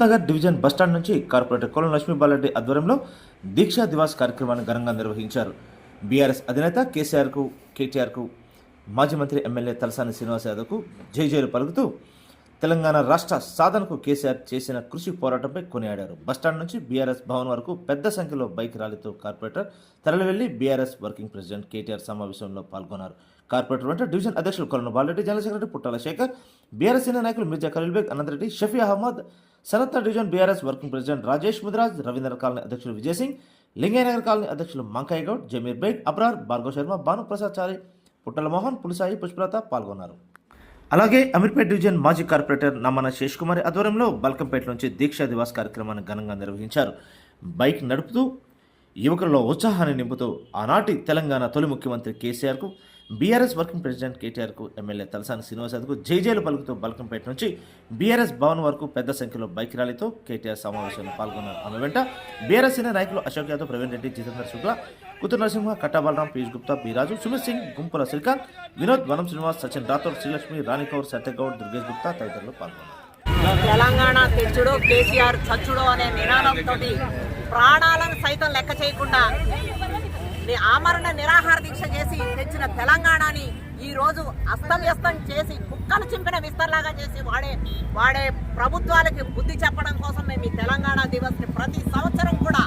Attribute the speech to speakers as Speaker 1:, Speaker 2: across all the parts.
Speaker 1: Nagar division bus stand నుంచి corporator Kolam Lakshmibalareddy ఆధ్వర్యంలో దీక్షా దివాస్ కార్యక్రమాన్ని ఘనంగా నిర్వహించారు. బీఆర్ఎస్ అధినేత కేసీఆర్కు కేటీఆర్కు మాజీ మంత్రి ఎమ్మెల్యే తలసాని శ్రీనివాస్ యాదవ్కు జైజేలు పలుకుతూ తెలంగాణ రాష్ట్ర సాధనకు కేసీఆర్ చేసిన కృషి పోరాటంపై కొనియాడారు. బస్టాండ్ నుంచి బీఆర్ఎస్ భవన్ వరకు పెద్ద సంఖ్యలో బైక్ ర్యాలీతో కార్పొరేటర్ తరలివెళ్ళి బీఆర్ఎస్ వర్కింగ్ ప్రెసిడెంట్ కేటీఆర్ సమావేశంలో పాల్గొన్నారు. కార్పొరేటర్ వెంట డివిజన్ అధ్యక్షులు Kolanu Balareddy general secretary Puttala Shekhar BRS senior నాయకులు Mirza ఖలీల్బేగ్ Anantareddy Shafi Ahmed సనత్న division BRS working president Rajesh Mudiraj Ravindra colony అధ్యక్షులు విజయసింగ్ లింగయ్యనగర్ కాలనీ అధ్యక్షులు మంకాయ్ గౌడ్ జమీర్ బేగ్ అబ్రార్ భార్గవ శర్మ భానుప్రసాద్ చారి పుట్టల మోహన్ పులిసాయి పుష్పలత పాల్గొన్నారు. అలాగే అమీర్పేట్ డివిజన్ మాజీ కార్పొరేటర్ నమ్మన శేష్కుమారి ఆధ్వర్యంలో బల్కంపేట నుంచి దీక్షా దివాస్ కార్యక్రమాన్ని ఘనంగా నిర్వహించారు. బైక్ నడుపుతూ యువకుల్లో ఉత్సాహాన్ని నింపుతూ ఆనాటి తెలంగాణ తొలి ముఖ్యమంత్రి కేసీఆర్కు బీఆర్ఎస్ వర్కింగ్ ప్రెసిడెంట్ కేటీఆర్కు ఎమ్మెల్యే తలసాని శ్రీనివాసకు జైజేలు పలుకుతూ బల్కంపేట నుంచి బీఆర్ఎస్ భవన్ వరకు పెద్ద సంఖ్యలో బైక్ ర్యాలీతో కేటీఆర్ సమావేశంలో పాల్గొన్నారు ఆమె వెంట బీఆర్ఎస్ సీనియర్ నాయకులు అశోక్ యాదవ్ ప్రవీణ్ రెడ్డి జితేందర్ శుక్లా కుతుర్ నరసింహ కట్టా బలరాం పీయూష్ గుప్తా బీరాజు సుమిత్ సింగ్ గుంపుల శ్రీకాంత్ వినోద్ వనం శ్రీనివాస్ సచిన్ రాథోడ్ శ్రీలక్ష్మి రాణికౌర్ సత్యగౌడ్ దుర్గేష్ గుప్తా తదితరులు పాల్గొన్నారు.
Speaker 2: తెలంగాణ తెచ్చుడు కేసీఆర్ చచ్చుడు అనే నినాదంతో ప్రాణాలను సైతం లెక్క చేయకుండా ఆమరణ నిరాహార దీక్ష చేసి తెచ్చిన తెలంగాణని ఈ రోజు అస్తవ్యస్తం చేసి కుక్కలు చింపిన విస్తర్లాగా చేసి వాడే వాడే ప్రభుత్వాలకి బుద్ధి చెప్పడం కోసం మేము ఈ తెలంగాణ దివస్ని ప్రతి సంవత్సరం కూడా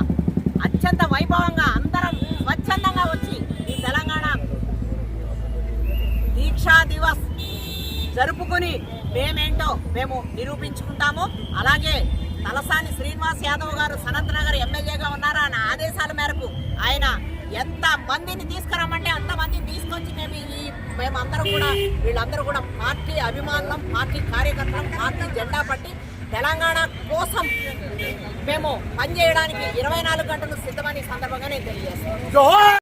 Speaker 2: అత్యంత వైభవంగా అందరం స్వచ్ఛందంగా వచ్చి ఈ తెలంగాణ దీక్షా దివస్ జరుపుకుని మేమేంటో మేము నిరూపించుకుంటాము. అలాగే తలసాని శ్రీనివాస్ యాదవ్ గారు సనత్ నగర్ ఎమ్మెల్యేగా ఉన్నారు ఆయన ఆదేశాల మేరకు ఎంత మందిని తీసుకురామంటే అంత మందిని తీసుకొచ్చి మేము ఈ మేమందరం కూడా వీళ్ళందరూ కూడా పార్టీ అభిమానులం పార్టీ కార్యకర్తలం పార్టీ జెండా పట్టి తెలంగాణ కోసం మేము పనిచేయడానికి ఇరవై నాలుగు గంటలు సిద్ధమని సందర్భంగా నేను తెలియజేస్తాను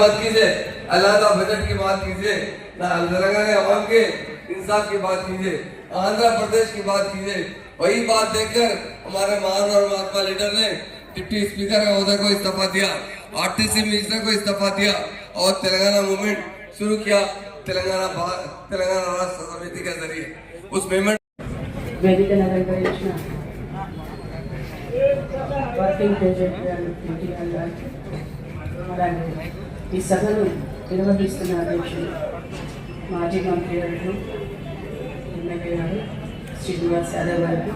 Speaker 3: मत कीजिए। अल्लाह का बजट की बात कीजिए, ना अलग आवाम के इंसाफ की बात कीजिए, आंध्र प्रदेश की बात कीजिए। वही बात देखकर हमारे महान और महात्मा लीडर ने डिप्टी स्पीकर का अहदा को इस्तीफा दिया, आरटीसी मिनिस्टर को इस्तीफा दिया और तेलंगाना मूवमेंट शुरू किया, तेलंगाना तेलंगाना राष्ट्र समिति के ज़रिए। उस movement
Speaker 4: working project and thinking and that. ఈ సభను నిర్వహిస్తున్న అధ్యక్షులు మాజీ మంత్రి గారు ఎమ్మెల్యే గారు శ్రీనివాస్ యాదవ్ గారికి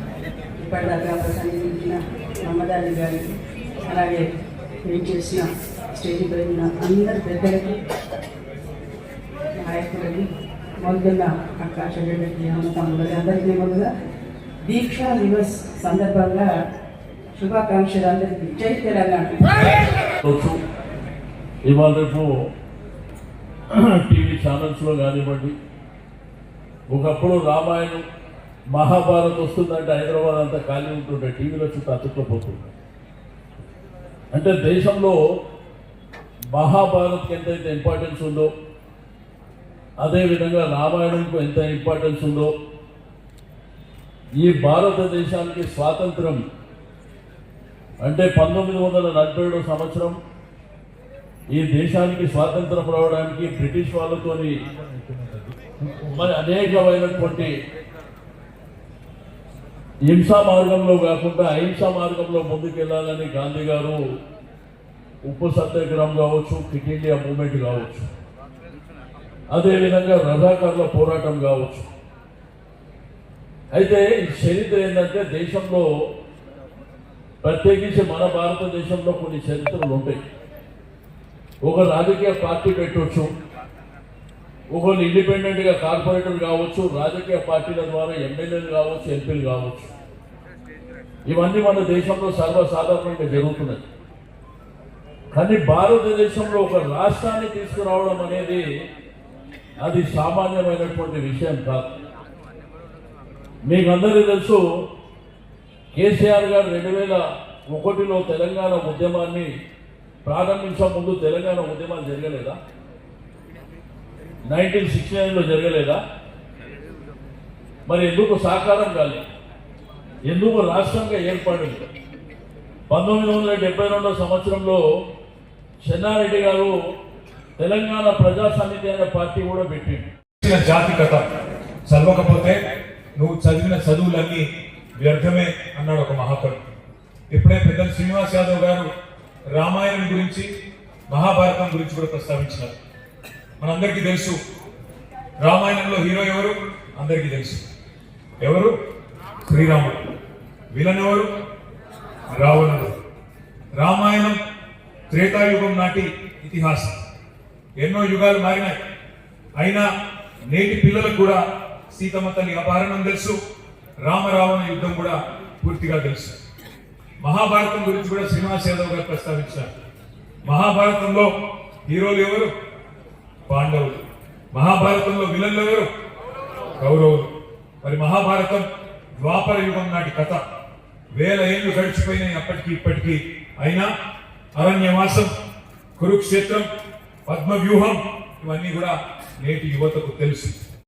Speaker 4: ఇప్పటిదాకా ప్రసంగించిన మమదాలి గారికి అలాగే మేము చేసిన స్టేజ్ పై ఉన్న అందరి పెద్దలకి నాయకులకి మొదలుగా అక్క చెల్లెళ్ళకి అమ్మ అందరికీ మొదలుగా దీక్షా దివస్ సందర్భంగా శుభాకాంక్షలు అందరికీ. జై తెలంగాణ.
Speaker 5: ఇవాళ రేపు టీవీ ఛానల్స్లో కానివ్వండి ఒకప్పుడు రామాయణం మహాభారత్ వస్తుందంటే హైదరాబాద్ అంతా ఖాళీ ఉంటుండే టీవీలో చుట్టూ అతుక్కపోతుండే అంటే దేశంలో మహాభారత్కి ఎంతైతే ఇంపార్టెన్స్ ఉందో అదేవిధంగా రామాయణంకు ఎంత ఇంపార్టెన్స్ ఉందో ఈ భారతదేశానికి స్వాతంత్రం అంటే పంతొమ్మిది వందల నలభై ఏడో సంవత్సరం ఈ దేశానికి స్వాతంత్రం రావడానికి బ్రిటిష్ వాళ్ళతోని మరి అనేకమైనటువంటి హింసా మార్గంలో కాకుండా అహింసా మార్గంలో ముందుకెళ్ళాలని గాంధీ గారు ఉప్పు సత్యాగ్రహం కావచ్చు క్విట్ ఇండియా మూవ్మెంట్ కావచ్చు. అదేవిధంగా రజాకారుల పోరాటం కావచ్చు. అయితే చరిత్ర ఏంటంటే దేశంలో ప్రత్యేకించి మన భారతదేశంలో కొన్ని చరిత్రలు ఉంటాయి. ఒక రాజకీయ పార్టీ పెట్టవచ్చు ఒకళ్ళు ఇండిపెండెంట్గా కార్పొరేటర్లు కార్పొరేటర్ కావచ్చు రాజకీయ పార్టీల ద్వారా ఎమ్మెల్యేలు కావచ్చు ఎంపీలు కావచ్చు. ఇవన్నీ మన దేశంలో సర్వసాధారణంగా జరుగుతున్నాయి కానీ భారతదేశంలో ఒక రాష్ట్రాన్ని తీసుకురావడం అనేది అది సామాన్యమైనటువంటి విషయం కాదు. మీకు అందరికీ తెలుసు కేసీఆర్ గారు రెండు వేల ఒకటిలో తెలంగాణ ఉద్యమాన్ని ప్రారంభించే ముందు తెలంగాణ ఉద్యమాలు జరగలేదా? నైన్టీన్ సిక్స్టీ నైన్లో జరగలేదా? మరి ఎందుకు సాకారం కాలేదు ఎందుకు రాష్ట్రంగా ఏర్పడింది? పంతొమ్మిది వందల డెబ్బై రెండో సంవత్సరంలో చెన్నారెడ్డి గారు తెలంగాణ ప్రజా సమితి అనే పార్టీ కూడా పెట్టింది
Speaker 6: జాతి కథ చదవకపోతే నువ్వు చదివిన చదువులన్నీ వ్యర్థమే అన్నాడు ఒక మహాకవి. ఇప్పుడే పెద్ద శ్రీనివాస్ యాదవ్ గారు రామాయణం గురించి మహాభారతం గురించి కూడా ప్రస్తావించినారు. మనందరికీ తెలుసు రామాయణంలో హీరో ఎవరు? అందరికీ తెలుసు. ఎవరు? శ్రీరాముడు. విలన్ ఎవరు? రావణుడు. రామాయణం త్రేతాయుగం నాటి ఇతిహాసం. ఎన్నో యుగాలు మారినాయి. అయినా నేటి పిల్లలకు కూడా సీతమ్మ తల్లి అపహరణం తెలుసు రామరావణ యుద్ధం కూడా పూర్తిగా తెలుసు. మహాభారతం గురించి కూడా శ్రీనివాస్ యాదవ్ గారు ప్రస్తావించారు. మహాభారతంలో హీరోలు ఎవరు? పాండవులు. మహాభారతంలో విలన్లు ఎవరు? కౌరవులు. మరి మహాభారతం ద్వాపర యుగం నాటి కథ. వేల ఏళ్ళు గడిచిపోయినాయి అప్పటికి ఇప్పటికీ. అయినా అరణ్యవాసం కురుక్షేత్రం పద్మవ్యూహం ఇవన్నీ కూడా నేటి యువతకు తెలుసు.